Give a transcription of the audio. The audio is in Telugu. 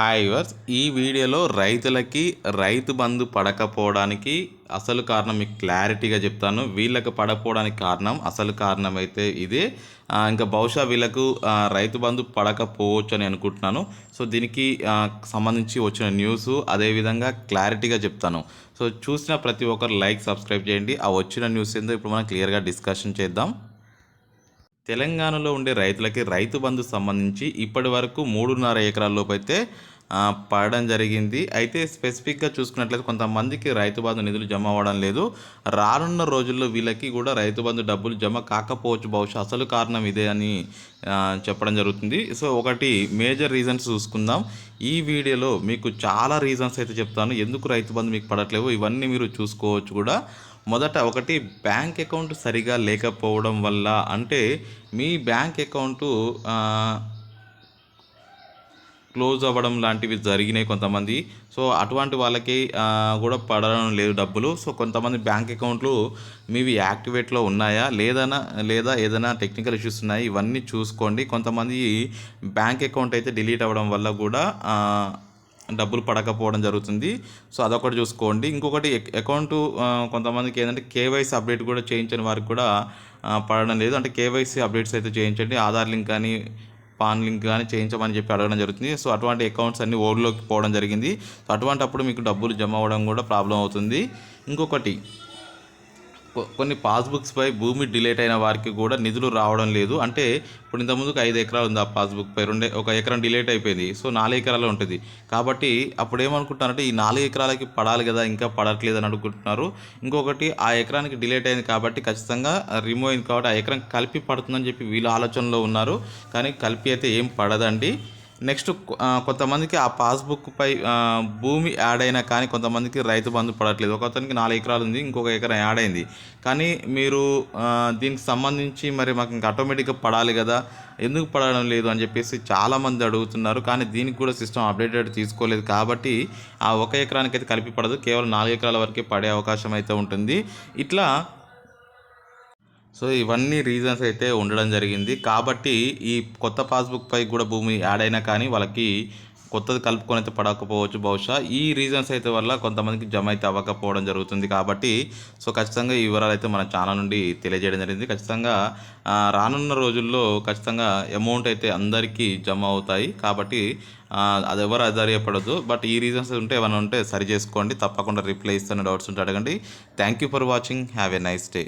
హాయ్ వర్స్ ఈ వీడియోలో రైతులకి రైతు బంధు పడకపోవడానికి అసలు కారణం మీకు క్లారిటీగా చెప్తాను. వీళ్ళకి పడకపోవడానికి కారణం అసలు కారణం అయితే ఇదే ఇంకా బహుశా వీళ్ళకు రైతు బంధు పడకపోవచ్చు అని అనుకుంటున్నాను. సో దీనికి సంబంధించి వచ్చిన న్యూస్ అదేవిధంగా క్లారిటీగా చెప్తాను. సో చూసిన ప్రతి ఒక్కరు లైక్ సబ్స్క్రైబ్ చేయండి. ఆ వచ్చిన న్యూస్ ఏందో ఇప్పుడు మనం క్లియర్గా డిస్కషన్ చేద్దాం. తెలంగాణలో ఉండే రైతులకి రైతు బంధు సంబంధించి ఇప్పటి వరకు మూడున్నర ఎకరాల్లోపు అయితే పడడం జరిగింది. అయితే స్పెసిఫిక్గా చూసుకున్నట్లయితే కొంతమందికి రైతు బంధు నిధులు జమ అవ్వడం లేదు. రానున్న రోజుల్లో వీళ్ళకి కూడా రైతు బంధు డబ్బులు జమ కాకపోవచ్చు. బహుశా అసలు కారణం ఇదే అని చెప్పడం జరుగుతుంది. సో ఒకటి మేజర్ రీజన్స్ చూసుకుందాం. ఈ వీడియోలో మీకు చాలా రీజన్స్ అయితే చెప్తాను. ఎందుకు రైతు బంధు మీకు పడట్లేవు? ఇవన్నీ మీరు చూసుకోవచ్చు కూడా. మొదట ఒకటి బ్యాంక్ అకౌంట్ సరిగా లేకపోవడం వల్ల అంటే మీ బ్యాంక్ అకౌంటు క్లోజ్ అవ్వడం లాంటివి జరిగినాయి కొంతమంది. సో అటువంటి వాళ్ళకి కూడా పడడం లేదు డబ్బులు. సో కొంతమంది బ్యాంక్ అకౌంట్లు మీవి యాక్టివేట్లో ఉన్నాయా? లేదనా లేదా ఏదైనా టెక్నికల్ ఇష్యూస్ ఉన్నాయి? ఇవన్నీ చూసుకోండి. కొంతమంది బ్యాంక్ అకౌంట్ అయితే డిలీట్ అవ్వడం వల్ల కూడా డబ్బులు పడకపోవడం జరుగుతుంది. సో అదొకటి చూసుకోండి. ఇంకొకటి అక్- అకౌంట్ కొంతమందికి ఏంటంటే కేవైసీ అప్డేట్ కూడా చేయించని వారికి కూడా పడడం లేదు. అంటే కేవైసీ అప్డేట్స్ అయితే చేయించండి. ఆధార్ లింక్ కానీ పాన్ లింక్ కానీ చేయించమని చెప్పి అడగడం జరుగుతుంది. సో అటువంటి అకౌంట్స్ అన్ని ఓల్డ్లోకి పోవడం జరిగింది. సో అటువంటి అప్పుడు మీకు డబ్బులు జమ అవ్వడం కూడా ప్రాబ్లం అవుతుంది. ఇంకొకటి కొన్ని పాస్బుక్స్ పై భూమి డిలేట్ అయిన వారికి కూడా నిధులు రావడం లేదు. అంటే ఇప్పుడు ఇంతకుముందుకు ఐదు ఎకరాలు ఉంది ఆ పాస్బుక్ పై రెండు ఒక ఎకరం డిలేట్ అయిపోయింది. సో నాలుగు ఎకరాలు ఉంటుంది. కాబట్టి అప్పుడు ఏమనుకుంటున్నారంటే ఈ నాలుగు ఎకరాలకి పడాలి కదా ఇంకా పడట్లేదు అని అనుకుంటున్నారు. ఇంకొకటి ఆ ఎకరానికి డిలేట్ అయింది కాబట్టి ఖచ్చితంగా రిమూవ్ అయింది కాబట్టి ఆ ఎకరం కలిపి పడుతుందని చెప్పి వీళ్ళ ఆలోచనలో ఉన్నారు. కానీ కలిపి అయితే ఏం పడదండి. నెక్స్ట్ కొంతమందికి ఆ పాస్బుక్పై భూమి యాడ్ అయినా కానీ కొంతమందికి రైతు బంధు పడట్లేదు. ఒక అతనికి నాలుగు ఎకరాలు ఉంది ఇంకొక ఎకరం యాడ్ అయింది. కానీ మీరు దీనికి సంబంధించి మరి మాకు ఇంకా ఆటోమేటిక్గా పడాలి కదా ఎందుకు పడడం లేదు అని చెప్పేసి చాలామంది అడుగుతున్నారు. కానీ దీనికి కూడా సిస్టమ్ అప్డేటెడ్ తీసుకోలేదు కాబట్టి ఆ ఒక ఎకరానికి అయితే కలిపి పడదు. కేవలం నాలుగు ఎకరాల వరకే పడే అవకాశం అయితే ఉంటుంది. ఇట్లా సో ఇవన్నీ రీజన్స్ అయితే ఉండడం జరిగింది. కాబట్టి ఈ కొత్త పాస్బుక్ పై కూడా భూమి యాడ్ అయినా కానీ వాళ్ళకి కొత్తది కలుపుకొని అయితే పడకపోవచ్చు బహుశా. ఈ రీజన్స్ అయితే వల్ల కొంతమందికి జమ అయితే అవ్వకపోవడం జరుగుతుంది కాబట్టి సో ఖచ్చితంగా ఈ వివరాలు అయితే మన ఛానల్ నుండి తెలియజేయడం జరిగింది. ఖచ్చితంగా రానున్న రోజుల్లో ఖచ్చితంగా అమౌంట్ అయితే అందరికీ జమ అవుతాయి. కాబట్టి అది ఎవరు ఆధారపడదు. బట్ ఈ రీజన్స్ ఉంటే ఏమైనా ఉంటే సరి చేసుకోండి. తప్పకుండా రిప్లై ఇస్తాను డౌట్స్ ఉంటే అడగండి. Thank you for watching have a nice day